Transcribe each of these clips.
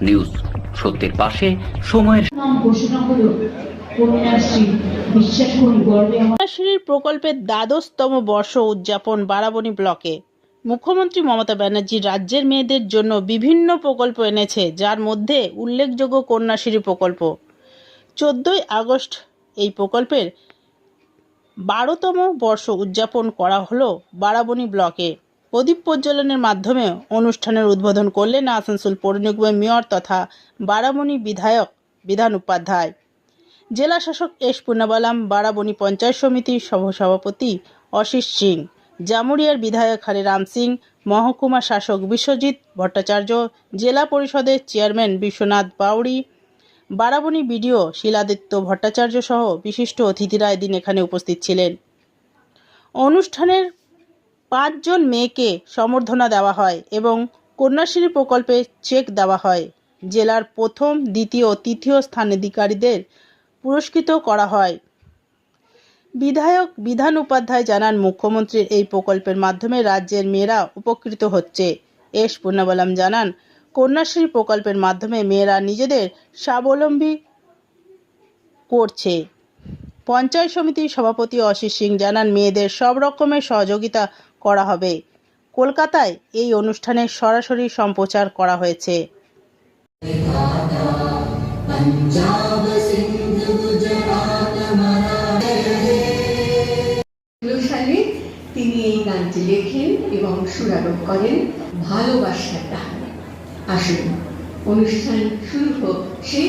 News সত্যের পাশে সময়ের কন্যাশ্রীর প্রকল্পের দ্বাদশতম বর্ষ উদযাপন বারাবণী ব্লকে। মুখ্যমন্ত্রী মমতা ব্যানার্জি রাজ্যের মেয়েদের জন্য বিভিন্ন প্রকল্প এনেছে যার মধ্যে উল্লেখযোগ্য কন্যাশ্রী প্রকল্প। চোদ্দই আগস্ট এই প্রকল্পের বারোতম বর্ষ উদযাপন করা হলো বারাবণী ব্লকে। প্রদীপ প্রজ্বলনের মাধ্যমে অনুষ্ঠানের উদ্বোধন করলেন আসানসোল পৌর নিগমের মেয়র তথা বারাবণী বিধায়ক বিধান উপাধ্যায়। জেলা শাসক এস পুনাবালাম, বারাবণী পঞ্চায়েত সমিতির সহসভাপতি অশিস সিং, জামুরিয়ার বিধায়ক হরিরাম সিং, মহকুমা শাসক বিশ্বজিৎ ভট্টাচার্য, জেলা পরিষদের চেয়ারম্যান বিশ্বনাথ বাউড়ি, বারাবণী বিডিও শিলাদিত্য ভট্টাচার্য সহ বিশিষ্ট অতিথিরা এদিন এখানে উপস্থিত ছিলেন। অনুষ্ঠানের পাঁচজন মেয়েকে সম্বর্ধনা দেওয়া হয় এবং কন্যাশ্রী প্রকল্পে চেক দেওয়া হয়। জেলার প্রথম, দ্বিতীয় তৃতীয় স্থানাধিকারীদের পুরস্কৃত করা হয়। বিধায়ক বিধান উপাধ্যায় জানান, মুখ্যমন্ত্রীর এই প্রকল্পের মাধ্যমে রাজ্যের মেয়েরা উপকৃত হচ্ছে। এস পূর্ণাবলাম জানান, কন্যাশ্রী প্রকল্পের মাধ্যমে মেয়েরা নিজেদের স্বাবলম্বী করছে। পঞ্চায়েত সমিতির সভাপতি অশিস সিং জানান, মেয়েদের সব রকমের সহযোগিতা করা হবে। কলকাতায় এই অনুষ্ঠানের সরাসরি সম্প্রচার করা হয়েছে। তিনি এই গানটি লেখেন এবং সুরারোপ করেন। ভালোবাসার গান আসুন, অনুষ্ঠান শুরু হোক সেই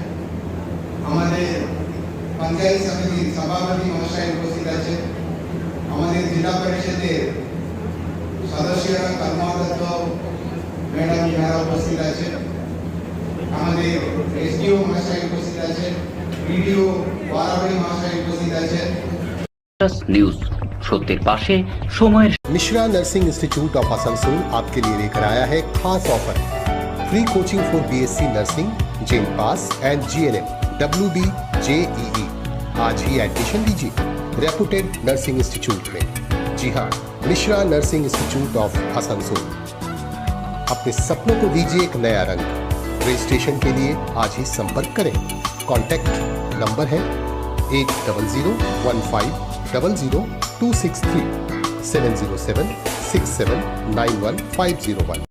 আমাদের পঞ্চায়েত সমিতির সভাপতি মহাশয় উপস্থিত আছেন আমাদের জেলা পরিষদের সদস্যরা কর্মরত ম্যাডাম ইনারা উপস্থিত আছেন আমাদের এসডিও মহাশয় উপস্থিত আছেন বিডিও বারাবাড়ি মহাশয় উপস্থিত আছেন নিউজ সত্যের পাশে সময়ের Mishra nursing institute of Asansol आपके लिए लेकर आया है खास offer free coaching for BSc nursing GeM pass and GNM W B JEE आज ही एडमिशन लीजिए रेपुटेड नर्सिंग इंस्टीट्यूट में। जी हाँ Mishra nursing institute of Asansol अपने सपनों को दीजिए एक नया रंग। रजिस्ट्रेशन के लिए आज ही संपर्क करें। कॉन्टैक्ट नंबर है eight double zero one five double zero two six three seven zero seven six seven nine one five zero one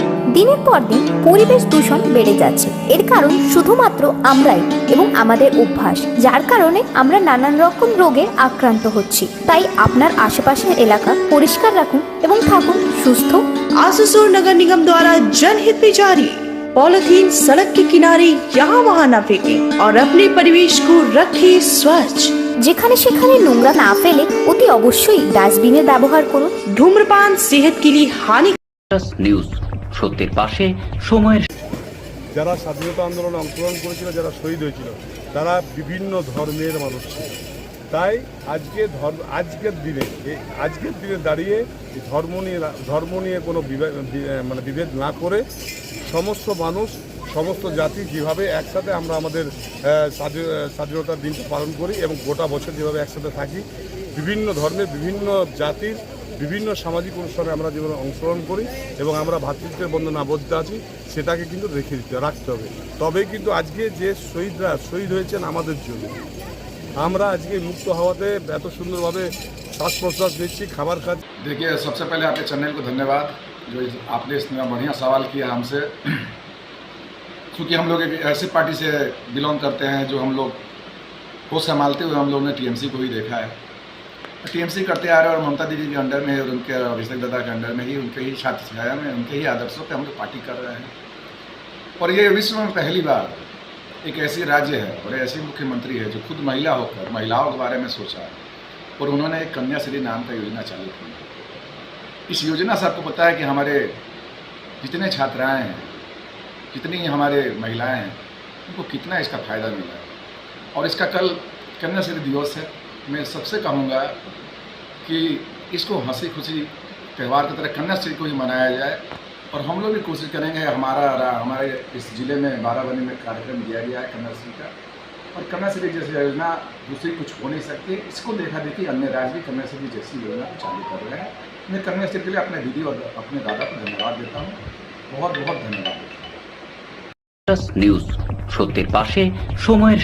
দিনের পর দিন পরিবেশ দূষণ বেড়ে যাচ্ছে এর কারণ শুধুমাত্র আমরাই এবং আমাদের অভ্যাস যার কারণে আমরা নানান রকম রোগে আক্রান্ত হচ্ছি তাই আপনার আশেপাশের এলাকা পরিষ্কার রাখুন এবং থাকুন সুস্থ आसोसोल नगर निगम द्वारा जनहित में जारी पॉलिथीन सड़क के किनारे यहाँ वहाँ न फेंके और अपने परिवेश को रखे स्वच्छ যেখানে সেখানে নোংরা না ফেলে অতি অবশ্যই ডাস্টবিনের ব্যবহার করুন धूम्रपान सेहत के लिए हानि নিউজ সত্যের পাশে সময়ের যারা স্বাধীনতা আন্দোলনে অংশগ্রহণ করেছিল, যারা শহীদ হয়েছিল, তারা বিভিন্ন ধর্মের মানুষ ছিল। তাই আজকে ধর্ম, আজকের দিনে আজকের দিনে দাঁড়িয়ে ধর্ম নিয়ে ধর্ম নিয়ে কোনো মানে বিভেদ না করে সমস্ত মানুষ, সমস্ত জাতি যেভাবে একসাথে আমরা আমাদের স্বাধীনতার দিনটা পালন করি এবং গোটা বছর যেভাবে একসাথে থাকি, বিভিন্ন ধর্মের বিভিন্ন জাতির বিভিন্ন সামাজিক অনুষ্ঠানে আমরা যেভাবে অংশগ্রহণ করি এবং আমরা ভ্রাতৃত্বের বন্ধনে আবদ্ধ আছি সেটাকে কিন্তু রেখে দিতে রাখতে হবে তবেই কিন্তু আজকে যে শহীদরা শহীদ হয়েছেন আমাদের জন্য আমরা আজকে মুক্ত হাওয়াতে এত সুন্দরভাবে শ্বাস প্রশ্বাস নিচ্ছি খাবার খাচ্ছি देखिए सबसे पहले आपके चैनल को धन्यवाद जो इस- आपने इतना बढ़िया सवाल किया हमसे क्योंकि हम लोग एक ऐसी पार्टी से बिलोंग करते हैं जो हम लोग को संभालते हुए हम लोग ने टीएमसी को ही देखा है टीएमसी करते आ रहे हैं और ममता दीदी के अंडर में और उनके, अभिषेक दादा के अंडर में ही उनके ही छात्र छाया में, उनके ही आदर्शों पर हम लोग पार्टी कर रहे हैं। और ये विश्व में पहली बार एक ऐसी राज्य है और ऐसी मुख्यमंत्री है जो खुद महिला होकर, महिलाओं के बारे में सोचा और उन्होंने एक कन्याश्री नाम का योजना चालू की इस योजना से आपको पता है कि हमारे जितने छात्राएँ हैं, जितनी हमारे महिलाएँ हैं, उनको कितना इसका फ़ायदा मिला है। और इसका कल कन्याश्री दिवस है। मैं सबसे कहूँगा कि इसको हंसी खुशी त्यौहार की तरह कन्याश्री को ही मनाया जाए और हम लोग भी कोशिश करेंगे हमारा हमारे इस ज़िले में बाराबनी में कार्यक्रम दिया गया है कन्याश्री का और कन्याश्री जैसी योजना दूसरी कुछ हो नहीं सकती इसको देखा देखी अन्य राज्य भी कन्याश्री जैसी योजना को चालू कर रहे हैं मैं कन्याश्री के लिए अपने दीदी और अपने दादा को धन्यवाद देता हूँ बहुत बहुत धन्यवाद देता हूँ নিউজ সত্যের পাশে সময়ের